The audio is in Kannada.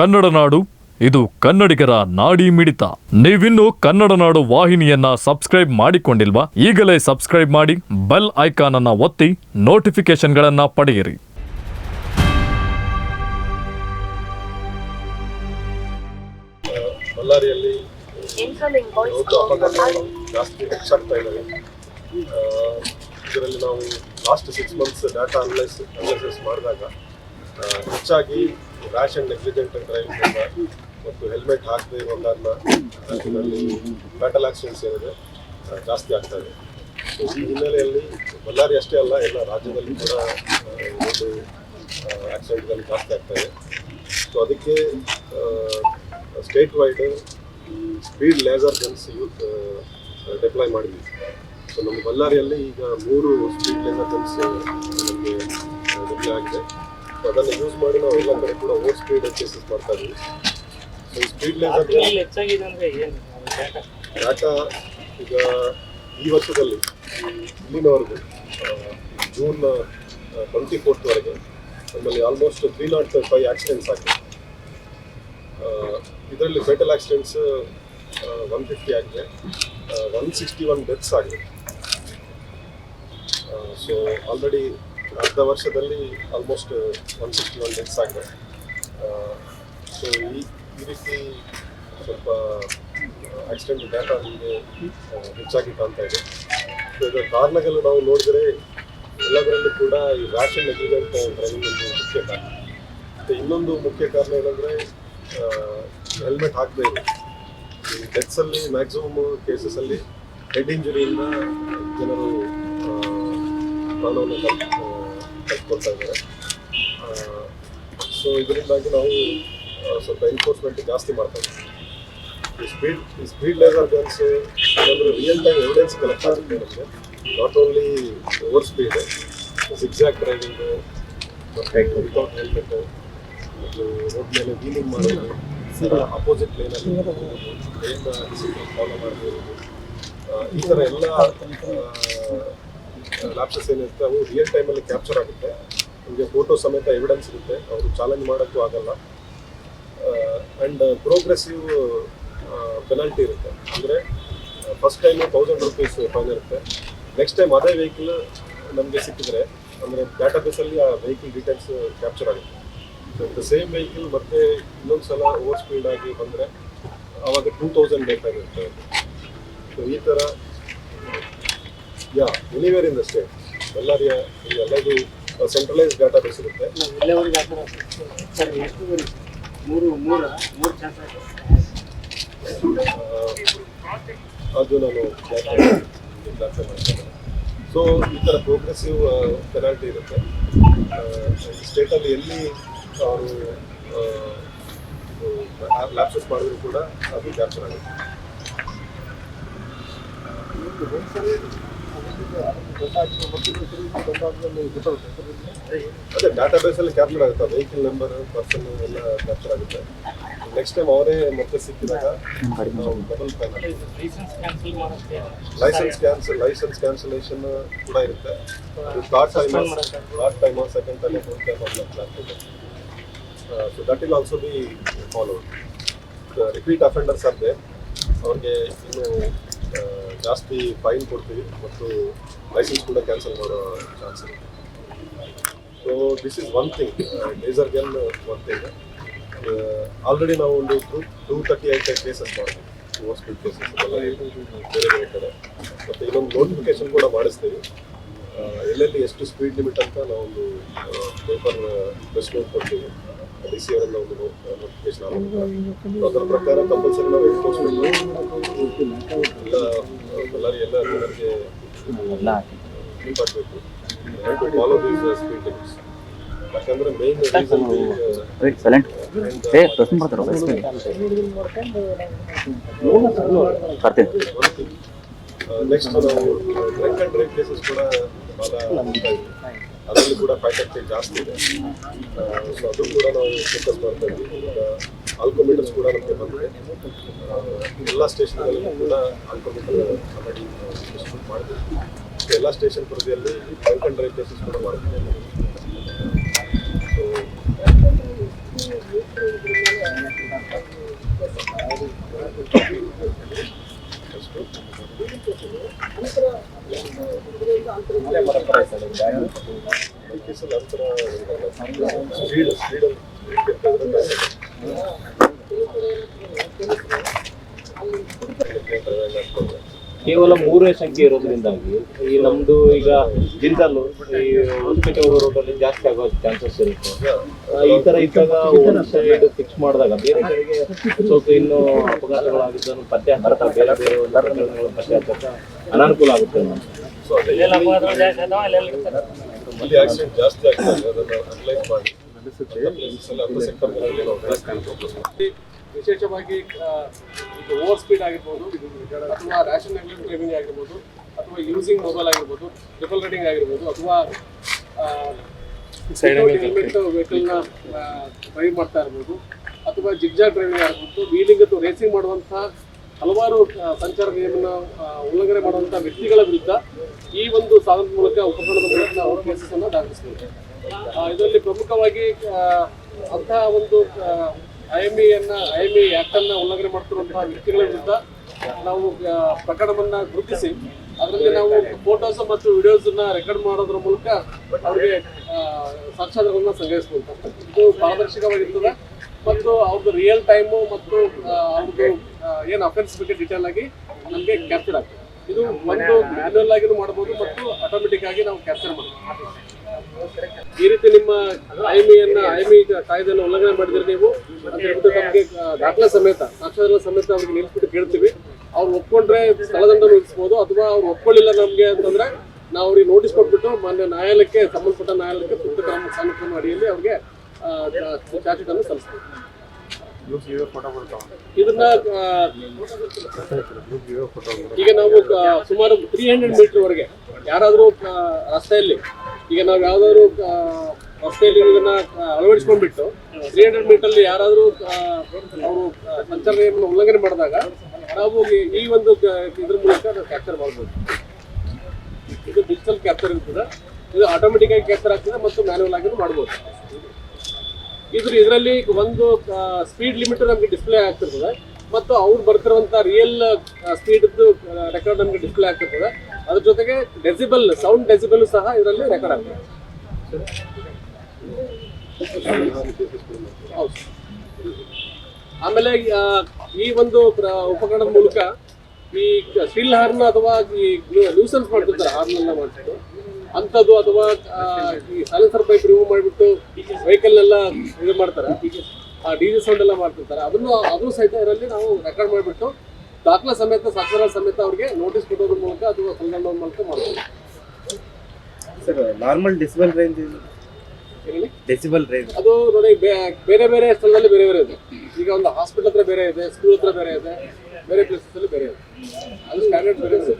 ಕನ್ನಡ ನಾಡು ಇದು ಕನ್ನಡಿಗರ ನಾಡಿ ಮಿಡಿತ. ನೀವಿನ್ನು ಕನ್ನಡ ನಾಡು ವಾಹಿನಿಯನ್ನ ಸಬ್ಸ್ಕ್ರೈಬ್ ಮಾಡಿಕೊಂಡಿಲ್ವಾ? ಈಗಲೇ ಸಬ್ಸ್ಕ್ರೈಬ್ ಮಾಡಿ ಬೆಲ್ ಐಕಾನ್ ಅನ್ನ ಒತ್ತಿ ನೋಟಿಫಿಕೇಶನ್ಗಳನ್ನ ಪಡೆಯಿರಿ. ಬಳ್ಳಾರಿಯಲ್ಲಿ. ಜಾಸ್ತಿ ಹೆಚ್ಚಾಗ್ತಾ ಇದ್ದಾವೆ. ಇದರಲ್ಲಿ ನಾವು last six months data analyse analysis ಮಾಡಿದಾಗ ಹೆಚ್ಚಾಗಿ ರ್ಯಾಶ್ ಆ್ಯಂಡ್ ನೆಗ್ಲಿಜೆಂಟ್ ಡ್ರೈವಿಂಗ್ ಮತ್ತು ಹೆಲ್ಮೆಟ್ ಹಾಕದೇ ಇರೋದನ್ನ ಅದರಲ್ಲಿ ಬ್ಯಾಟಲ್ ಆಕ್ಸಿಡೆಂಟ್ಸ್ ಏನಿದೆ ಜಾಸ್ತಿ ಆಗ್ತಾ ಇದೆ. ಸೊ ಈ ಹಿನ್ನೆಲೆಯಲ್ಲಿ ಬಳ್ಳಾರಿ ಅಷ್ಟೇ ಅಲ್ಲ, ಎಲ್ಲ ರಾಜ್ಯದಲ್ಲಿ ಕೂಡ ಒಂದು ಆಕ್ಸಿಡೆಂಟ್ಗಳು ಜಾಸ್ತಿ ಆಗ್ತಾ ಇದೆ. ಸೊ ಅದಕ್ಕೆ state wide speed laser guns youth deploy ಮಾಡಿದ್ವಿ. ಸೊ ನಮ್ಮ ಬಳ್ಳಾರಿಯಲ್ಲಿ ಈಗ ಮೂರು ಸ್ಪೀಡ್ ಲೇಸರ್ ಗನ್ಸ್ ನಮಗೆ ಡಿಪ್ಲಾಯ್ ಆಗಿದೆ. ಅದನ್ನು ಯೂಸ್ ಮಾಡಿ ನಾವು ಎಲ್ಲ ಕಡೆ ಕೂಡ ಓವರ್ ಸ್ಪೀಡ್ ಚೇಸಸ್ ಮಾಡ್ತಾ ಇದ್ದೀವಿ. ಈ ಸ್ಪೀಡ್ ಲೆವೆಲ್ ಹೆಚ್ಚಾಗಿದೆ ಅಂದ್ರೆ ಏನು? ಡಾಟಾ ಡಾಟಾ ಈಗ ಈ ವರ್ಷದಲ್ಲಿ ಇಲ್ಲಿನವರೆಗೂ ಜೂನ್ ಟ್ವೆಂಟಿ ಫೋರ್ತ್ವರೆಗೆ ನಮ್ಮಲ್ಲಿ almost three nought five accidents ಆಗಿದೆ. ಇದರಲ್ಲಿ ಫೆಟಲ್ ಆಕ್ಸಿಡೆಂಟ್ಸ್ ಒನ್ ಫಿಫ್ಟಿ ಆಗಿದೆ. ಒನ್ ಸಿಕ್ಸ್ಟಿ ಒನ್ ಡೆತ್ಸ್ ಆಗಿದೆ. ಸೊ ಆಲ್ರೆಡಿ ಅರ್ಧ ವರ್ಷದಲ್ಲಿ almost one sixty one deaths ಆಗಿದೆ ಸೊ ಈ ಈ ರೀತಿ ಸ್ವಲ್ಪ ಆಕ್ಸಿಡೆಂಟ್ ಡಾಟಾ ನಮಗೆ ಹೆಚ್ಚಾಗಿ ಕಾಣ್ತಾ ಇದೆ. ಸೊ ಇದರ ಕಾರಣಗಳು ನಾವು ನೋಡಿದರೆ ಎಲ್ಲದರಲ್ಲೂ ಕೂಡ ಈ ಅಂಡ್ ನೆಗ್ಲಿಜೆಂಟ್ ಡ್ರೈವಿಂಗ್ ಒಂದು ಮುಖ್ಯ ಕಾರಣ. ಮತ್ತು ಇನ್ನೊಂದು ಮುಖ್ಯ ಕಾರಣ ಏನಂದರೆ ಹೆಲ್ಮೆಟ್ ಹಾಕದೇ ಇದೆ ಈ ಡೆತ್ಸಲ್ಲಿ ಮ್ಯಾಕ್ಸಿಮಮ್ ಕೇಸಸಲ್ಲಿ ಹೆಡ್ ಇಂಜುರಿಯಿಂದ ಜನರು ಪ್ರಾಣವನ್ನು ಆ, ಇದ್ದಾರೆ ಸೊ ಇದರಿಂದಾಗಿ ನಾವು ಸ್ವಲ್ಪ ಎನ್ಫೋರ್ಸ್ಮೆಂಟ್ ಜಾಸ್ತಿ ಮಾಡ್ತಾ ಇದ್ದೀವಿ. ಈ ಸ್ಪೀಡ್ ಈ ಸ್ಪೀಡ್ ಲೇಸರ್ ಗನ್ಸ್ ಅಂದರೆ ರಿಯಲ್ ಟೈಮ್ ಎವಿಡೆನ್ಸ್ ಕಲೆಕ್ಟ್ ಆಗುತ್ತೆ ನಮಗೆ not only over speed zigzag driving without helmet ಮತ್ತು ರೋಡ್ ಮೇಲೆ ವೀಲಿಂಗ್ ಮಾಡೋದು ಅಪೋಸಿಟ್ ಲೈನಲ್ಲಿ ಏನು ಫಾಲೋ ಮಾಡಬಹುದು ಈ ಥರ ಎಲ್ಲ ಲ್ಯಾಪ್ಸಸ್ ಏನಿರುತ್ತೆ ಅವು ರಿಯಲ್ ಟೈಮಲ್ಲಿ ಕ್ಯಾಪ್ಚರ್ ಆಗುತ್ತೆ. ನಿಮಗೆ ಫೋಟೋ ಸಮೇತ ಎವಿಡೆನ್ಸ್ ಇರುತ್ತೆ. ಅವರು ಚಾಲೆಂಜ್ ಮಾಡೋಕ್ಕೂ ಆಗಲ್ಲ. ಆ್ಯಂಡ್ ಪ್ರೋಗ್ರೆಸಿವ್ ಪೆನಾಲ್ಟಿ ಇರುತ್ತೆ. ಅಂದರೆ first time thousand rupees fine ಇರುತ್ತೆ. ನೆಕ್ಸ್ಟ್ ಟೈಮ್ ಅದೇ ವೆಹಿಕಲ್ ನಮಗೆ ಸಿಕ್ಕಿದ್ರೆ, ಅಂದರೆ ಡಾಟಾಬೇಸಲ್ಲಿ ಆ ವೆಹಿಕಲ್ ಡೀಟೇಲ್ಸ್ ಕ್ಯಾಪ್ಚರ್ ಆಗುತ್ತೆ. ದ ಸೇಮ್ ವೆಹಿಕಲ್ ಮತ್ತೆ ಇನ್ನೊಂದು ಸಲ ಓವರ್ ಆಗಿ ಬಂದರೆ ಆವಾಗ ಟೂ ತೌಸಂಡ್ ಬೇಕಾಗಿರುತ್ತೆ. ಸೊ ಈ ಥರ yeah anywhere in the state ಬಳ್ಳಾರಿಯ ಎಲ್ಲದು ಸೆಂಟ್ರಲೈಸ್ ಇರುತ್ತೆ. ಥರ ಸರ್ ಎಷ್ಟು ಮೂರು ಮೂರ ಮೂರು ಅದು ನಾನು ಸೊ ಈ ಥರ ಪ್ರೋಗ್ರೆಸಿವ್ ಪೆನಾಲ್ಟಿ ಇರುತ್ತೆ. ಸ್ಟೇಟಲ್ಲಿ ಎಲ್ಲಿ ಅವರು ಲ್ಯಾಪ್ಸಸ್ ಮಾಡಿದ್ರು ಕೂಡ ಅದು ಕ್ಯಾಪ್ಚರ್ ಆಗುತ್ತೆ. ಅದೇ ಡಾಟಾಬೇಸಲ್ಲಿ ಕ್ಯಾಪ್ಚರ್ ಆಗುತ್ತೆ. ವೆಹಿಕಲ್ ನಂಬರ್ ಪರ್ಸನ್ ಎಲ್ಲ ಕ್ಯಾಪ್ಚರ್ ಆಗುತ್ತೆ. ನೆಕ್ಸ್ಟ್ ಟೈಮ್ ಅವರೇ ಮತ್ತೆ ಸಿಕ್ಕಿದಾಗ double licence cancel licence cancel licence cancellation ಕೂಡ ಇರುತ್ತೆ. Lot time. Third time second time fourth time ಆಗ್ತದೆ so that will also be followed repeat offenders ಆದರೆ ಅವ್ರಿಗೆ ಇನ್ನು ಜಾಸ್ತಿ ಫೈನ್ ಕೊಡ್ತೀವಿ, ಮತ್ತು ಲೈಸೆನ್ಸ್ ಕೂಡ ಕ್ಯಾನ್ಸಲ್ ಮಾಡೋ ಚಾನ್ಸ್ ಇದೆ so this is one thing laser gun one thing already ನಾವು ಒಂದು two two thirty eight cases ಮಾಡ್ತೀವಿ. ಓವರ್ ಸ್ಪೀಡ್ ಕೇಸಸ್ ಎಲ್ಲ ಬೇರೆ ಬೇರೆ ಕಡೆ. ಮತ್ತು ಇನ್ನೊಂದು ನೋಟಿಫಿಕೇಶನ್ ಕೂಡ ಮಾಡಿಸ್ತೀವಿ. ಎಲ್ಲೆಲ್ಲಿ ಎಷ್ಟು ಸ್ಪೀಡ್ ಲಿಮಿಟ್ ಅಂತ ನಾವೊಂದು ಪೇಪರ್ ಪ್ರೆಸ್ ನೋಟ್ ಕೊಡ್ತೀವಿ. ಡಿ ಸಿ ಅವರೆಲ್ಲ ಒಂದು ನೋಟಿಫಿಕೇಶನ್ ಆಗುತ್ತೆ. ಅದರ ಪ್ರಕಾರ ಕಂಪಲ್ಸರಿ ನಾವು ಎನ್ಫೋರ್ಸ್ಮೆಂಟ್ ಎಲ್ಲ ಬಳ್ಳಾರಿ ಎಲ್ಲ ಜನರಿಗೆ ಮಾಡಬೇಕು. ಫಾಲೋ ದೀಸ್ ಸ್ಪೀಡ್ ಲಿಮಿಟ್ಸ್ ಯಾಕಂದ್ರೆ ಮೇನ್ ರೀಸನ್ ವೇಟ್ ಸೈಲೆಂಟ್ ಏ ಪ್ರಶ್ನೆ ಬರ್ತೀನಿ. ನೆಕ್ಸ್ಟ್ ನಾವು ಡ್ರಂಕ್ ಅಂಡ್ ಡ್ರೈವ್ ಪ್ಲೇಸಸ್ ಕೂಡ ಅದರಲ್ಲಿ ಕೂಡ ಫ್ಯಾಕಲ್ಟಿ ಜಾಸ್ತಿ ಇದೆ. ಸೊ ಅದು ಕೂಡ ನಾವು ಫೋಕಸ್ ಮಾಡ್ತಾ ಇದ್ವಿ. ಆಲ್ಕೋಮೀಟರ್ಸ್ ಕೂಡ ನಮಗೆ ಬಂದಿದೆ. ಎಲ್ಲ ಸ್ಟೇಷನ್ಗಳಲ್ಲಿ ಕೂಡ ಆಲ್ಕೋಮೀಟರ್ ಆಲ್ರೆಡಿ ಸೊ ಎಲ್ಲ ಸ್ಟೇಷನ್ ಪರಿಧಿಯಲ್ಲಿ ಡ್ರಂಕ್ ಪ್ಲೇಸಸ್ ಕೂಡ ಮಾಡ್ತೀವಿ ಕೇವಲ ಮೂರನೇ ಸಂಖ್ಯೆ ಇರೋದ್ರಿಂದಾಗಿ ಈ ನಮ್ದು ಈಗ ಜಿಲ್ದಲ್ಲೂ ಈ ಹೊಸಪೇಟೆ ರೋಡಲ್ಲಿ ಜಾಸ್ತಿ ಆಗೋ ಚಾನ್ಸಸ್ ಇರುತ್ತೆ. ಈ ತರ ಇದ್ದಾಗ ಒಂದು ಸೈಡ್ ಫಿಕ್ಸ್ ಮಾಡಿದಾಗ ಬೇರೆ ಕಡೆಗೆ ಸ್ವಲ್ಪ ಇನ್ನು ಅಪಘಾತಗಳಾಗಿದ್ದನ್ನು ಪತ್ತೆ ಹಚ್ಚಕ್ಕೆ ಬೇರೆ ಬೇರೆ ಒಂದು ಪತ್ತೆ ಹಚ್ಚಕ್ಕೆ ಅನಾನುಕೂಲ ಆಗುತ್ತೆ ಜಾಸ್ತಿ ಆಗ್ತದೆ ವಿಶೇಷವಾಗಿ ಇದು ಓವರ್ ಸ್ಪೀಡ್ ಆಗಿರ್ಬೋದು ಅಥವಾ ರ್ಯಾಷನ್ ಡ್ರೈವಿಂಗ್ ಆಗಿರ್ಬೋದು ಅಥವಾ ಯೂಸಿಂಗ್ ಮೊಬೈಲ್ ಆಗಿರ್ಬೋದು ಟ್ರಿಪಲ್ ರೈಡಿಂಗ್ ಆಗಿರ್ಬೋದು ಅಥವಾ ಹೆಲ್ಮೆಟ್ ವೆಹಿಕಲ್ನ ಡ್ರೈವ್ ಮಾಡ್ತಾ ಇರ್ಬೋದು ಅಥವಾ ಜಿಗ್ಜಾಗ್ ಡ್ರೈವಿಂಗ್ ಆಗಿರ್ಬೋದು ವೀಲಿಂಗ್ ಅಥವಾ ರೇಸಿಂಗ್ ಮಾಡುವಂಥ ಹಲವಾರು ಸಂಚಾರ ನಿಯಮನ ಉಲ್ಲಂಘನೆ ಮಾಡುವಂಥ ವ್ಯಕ್ತಿಗಳ ವಿರುದ್ಧ ಈ ಒಂದು ಸಾಧನದ ಮೂಲಕ ಉಪಕರಣದ ಮೂಲಕ ನಾವು ಕೇಸಸ್ ಅನ್ನು ದಾಖಲಿಸಬೇಕು ಇದರಲ್ಲಿ ಪ್ರಮುಖವಾಗಿ ಅಂತಹ ಒಂದು ಐ ಎಂ ಎನ್ನ ಐ ಎಂ ಇ ಆಕ್ಟ್ ಅನ್ನ ಉಲ್ಲಂಘನೆ ಮಾಡ್ತಿರುವಂತಹ ವ್ಯಕ್ತಿಗಳ ವಿರುದ್ಧ ನಾವು ಪ್ರಕರಣವನ್ನ ಗುರುತಿಸಿ, ಅದರಲ್ಲಿ ನಾವು ಫೋಟೋಸ್ ಮತ್ತು ವಿಡಿಯೋಸ್ ರೆಕಾರ್ಡ್ ಮಾಡೋದ್ರ ಮೂಲಕ ಅವ್ರಿಗೆ ಸಾಕ್ಷ್ಯಾಧಾರಗಳನ್ನ ಸಂಗ್ರಹಿಸಬಹುದು ಇದು ಪಾರದರ್ಶಕವಾಗಿರ್ತದೆ ಮತ್ತು ಅವ್ರದ್ದು ರಿಯಲ್ ಟೈಮು ಮತ್ತು ಅವ್ರದ್ದು ಏನು ಅಫೆನ್ಸ್ ಬಗ್ಗೆ ಡೀಟೇಲ್ ಆಗಿ ನಮಗೆ ಕ್ಯಾಪ್ಚರ್ ಆಗ್ತದೆ. ಇದು ಒಂದು ಮ್ಯಾನ್ಯಲ್ ಆಗಿನೂ ಮಾಡ್ಬೋದು ಮತ್ತು ಆಟೋಮೆಟಿಕ್ ಆಗಿ ನಾವು ಕ್ಯಾಪ್ಚರ್ ಮಾಡ್ಬೋದು. ಈ ರೀತಿ ನಿಮ್ಮ ಐಮಿಯನ್ನ ಐಮಿ ಕಾಯ್ದೆಯನ್ನು ಉಲ್ಲಂಘನೆ ಮಾಡಿದ್ರೆ ನೀವು ನಮಗೆ ದಾಖಲೆ ಸಮೇತ ಸಾಕ್ಷ್ಯಗಳ ಸಮೇತ ಅವ್ರಿಗೆ ನಿಲ್ಲಿಸ್ಬಿಟ್ಟು ಕೇಳ್ತೀವಿ. ಅವ್ರು ಒಪ್ಕೊಂಡ್ರೆ ಸ್ಥಳದಂಡ ವಿಧಿಸ್ಬೋದು, ಅಥವಾ ಅವ್ರು ಒಪ್ಕೊಳ್ಳಿಲ್ಲ ನಮಗೆ ಅಂತಂದ್ರೆ ನಾವು ಅವ್ರಿಗೆ ನೋಟಿಸ್ ಕೊಟ್ಬಿಟ್ಟು ಮಾನ್ಯ ನ್ಯಾಯಾಲಯಕ್ಕೆ, ಸಂಬಂಧಪಟ್ಟ ನ್ಯಾಯಾಲಯಕ್ಕೆ ತುರ್ತು ಕ್ರಮ ಕಾನೂನು ಅಡಿಯಲ್ಲಿ ಅವ್ರಿಗೆ ಚಾರ್ಜ್ ಸಲ್ಲಿಸ್ತೀವಿ. ಇದನ್ನ ಈಗ ನಾವು ಸುಮಾರು ತ್ರೀ ಹಂಡ್ರೆಡ್ ಮೀಟರ್ ವರೆಗೆ, ಯಾರಾದರೂ ರಸ್ತೆಯಲ್ಲಿ ಈಗ ನಾವು ಯಾವ್ದಾದ್ರು ರಸ್ತೆಯಲ್ಲಿ ಇದನ್ನ ಅಳವಡಿಸ್ಕೊಂಡ್ಬಿಟ್ಟು ತ್ರೀ ಹಂಡ್ರೆಡ್ ಮೀಟರ್ ಯಾರಾದರೂ ಅವರು ಸಂಚಾರ ನಿಯಮನ ಉಲ್ಲಂಘನೆ ಮಾಡಿದಾಗ ನಾವು ಈ- ಒಂದು ಇದ್ರ ಮೂಲಕ ನಾವು ಕ್ಯಾಪ್ಚರ್ ಮಾಡ್ಬೋದು. ಇದು ಡಿಜಿಟಲ್ ಕ್ಯಾಪ್ಚರ್ ಇರ್ತದೆ. ಇದು ಆಟೋಮೆಟಿಕ್ ಆಗಿ ಕ್ಯಾಪ್ಚರ್ ಆಗ್ತದೆ ಮತ್ತು ಮ್ಯಾನುವಲ್ ಆಗಿ ಮಾಡ್ಬೋದು. ಇದ್ರ, ಇದರಲ್ಲಿ ಒಂದು ಸ್ಪೀಡ್ ಲಿಮಿಟ್ ನಮಗೆ ಡಿಸ್ಪ್ಲೇ ಆಗ್ತಿರ್ತದೆ. ಮತ್ತು ಅವ್ರು ಬರ್ತಿರುವಂತ ರಿಯಲ್ ಸ್ಪೀಡ್ ರೆಕಾರ್ಡ್ ನಮಗೆ ಡಿಸ್ಪ್ಲೇ ಆಗ್ತಿರ್ತದೆ. ಅದ್ರ ಜೊತೆಗೆ ಡೆಸಿಬಲ್ ಸೌಂಡ್ ಡೆಸಿಬಲ್ ಸಹ ಇದರಲ್ಲಿ ರೆಕಾರ್ಡ್ ಆಗ್ತದೆ. ಆಮೇಲೆ ಈ ಒಂದು ಉಪಕರಣದ ಮೂಲಕ ಈ ಸ್ಟಿಲ್ ಹಾರ್ನ್ ಅಥವಾ ಈ ನ್ಯೂಸನ್ಸ್ ಮಾಡ್ತಿರ್ತಾರೆ ಹಾರ್ನ್ ಎಲ್ಲ ಮಾಡ್ತಿದ್ದು ಅಂಥದ್ದು ಅಥವಾ ಈ ಸೈಲೆನ್ಸರ್ ಪೈಪ್ ರಿಮೂವ್ ಮಾಡಿಬಿಟ್ಟು ವೆಹಿಕಲ್ ಎಲ್ಲ ಇದು ಮಾಡ್ತಾರೆ. ಆ ಡಿ ಜೆ ಸೌಂಡ್ ಎಲ್ಲ ಮಾಡ್ತಿರ್ತಾರೆ. ಅದನ್ನು ಅದು ಸಹಿತ ಇದರಲ್ಲಿ ನಾವು ರೆಕಾರ್ಡ್ ಮಾಡಿಬಿಟ್ಟು ದಾಖಲೆ ಸಮೇತ ಸಾಕ್ಷರ ಸಮೇತ ಅವ್ರಿಗೆ ನೋಟಿಸ್ ಕೊಡೋದ್ರ ಮೂಲಕ ಅಥವಾ ಸಂದರ್ಭದ ಮೂಲಕ ಮಾಡ್ತೀವಿ sir normal decibel range decibel range ಅದು ನೋಡಿ ಬೇರೆ ಬೇರೆ ಸ್ಥಳದಲ್ಲಿ ಬೇರೆ ಬೇರೆ ಇದೆ. ಈಗ ಒಂದು ಹಾಸ್ಪಿಟಲ್ ಹತ್ರ ಬೇರೆ ಇದೆ ಸ್ಕೂಲ್ ಹತ್ರ ಬೇರೆ ಇದೆ ಬೇರೆ ಪ್ಲೇಸಸ್ ಅಲ್ಲಿ ಬೇರೆ ಇದೆ. ಅದು ಸ್ಟ್ಯಾಂಡರ್ಡ್ ಬೇರೆ ಇದೆ.